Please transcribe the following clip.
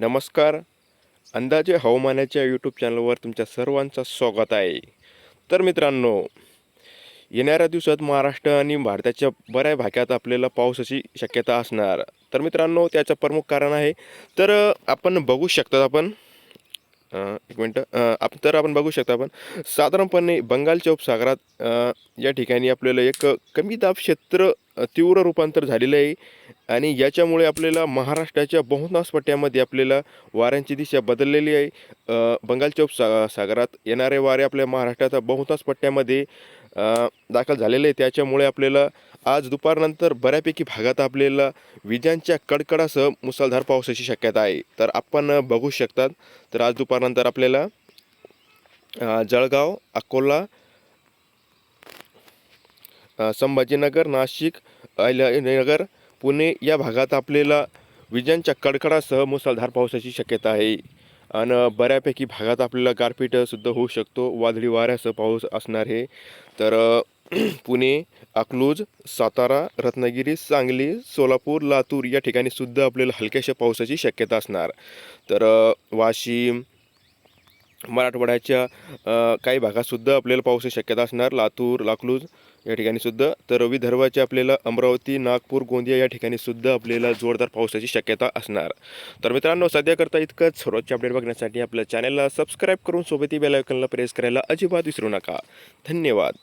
नमस्कार. अंदाजे हवामानाच्या यूट्यूब चॅनलवर तुमच्या सर्वांचं स्वागत आहे. तर मित्रांनो येणाऱ्या दिवसात महाराष्ट्र आणि भारताच्या बऱ्या भागात आपल्याला पावसाची शक्यता असणार. तर मित्रांनो त्याचं प्रमुख कारण आहे तर आपण बघू शकतात आपण एक मिनटं आप तर आपण बघू शकता आपण साधारणपणे बंगालच्या उपसागरात या ठिकाणी आपल्याला एक कमी दाब क्षेत्र तीव्र रूपांतर झालेलं आहे. आणि याच्यामुळे आपल्याला महाराष्ट्राच्या बहुतांश पट्ट्यामध्ये आपल्याला वाऱ्यांची दिशा बदललेली आहे. बंगालच्या उपसा सागरात येणारे वारे आपल्या महाराष्ट्राच्या बहुतांश पट्ट्यामध्ये दाखल झालेले आहे त्याच्यामुळे आपल्याला आज दुपारनंतर बऱ्यापैकी भागात आपल्याला विजांच्या कडकडासह मुसळधार पावसाची शक्यता आहे. तर आपण बघू शकतात. तर आज दुपारनंतर आपल्याला जळगाव अकोला संभाजीनगर नाशिक अहिल्यानगर पुणे या भागात आपल्याला विजांच्या कडकडासह मुसळधार पावसाची शक्यता आहे. आणि बऱ्यापैकी भागात आपल्याला गारपीटसुद्धा होऊ शकतो. वादळी वाऱ्यासह पाऊस असणार आहे. तर पुणे अकलूज सातारा रत्नागिरी सांगली सोलापूर लातूर या ठिकाणी सुद्धा आपल्याला हलक्याशा पावसाची शक्यता असणार. तर वाशिम मराठवाड्याच्या काही भागातसुद्धा आपल्याला पावसाची शक्यता असणार. लातूर लाकलूज या ठिकाणी सुद्धा तर विदर्भाच्या आपल्याला अमरावती नागपूर गोंदिया या ठिकाणीसुद्धा आपल्याला जोरदार पावसाची शक्यता असणार. तर मित्रांनो सध्याकरता इतकंच. सर्वोच्च अपडेट बघण्यासाठी आपल्या चॅनलला सबस्क्राईब करून सोबती बेलायकनला प्रेस करायला अजिबात विसरू नका. धन्यवाद.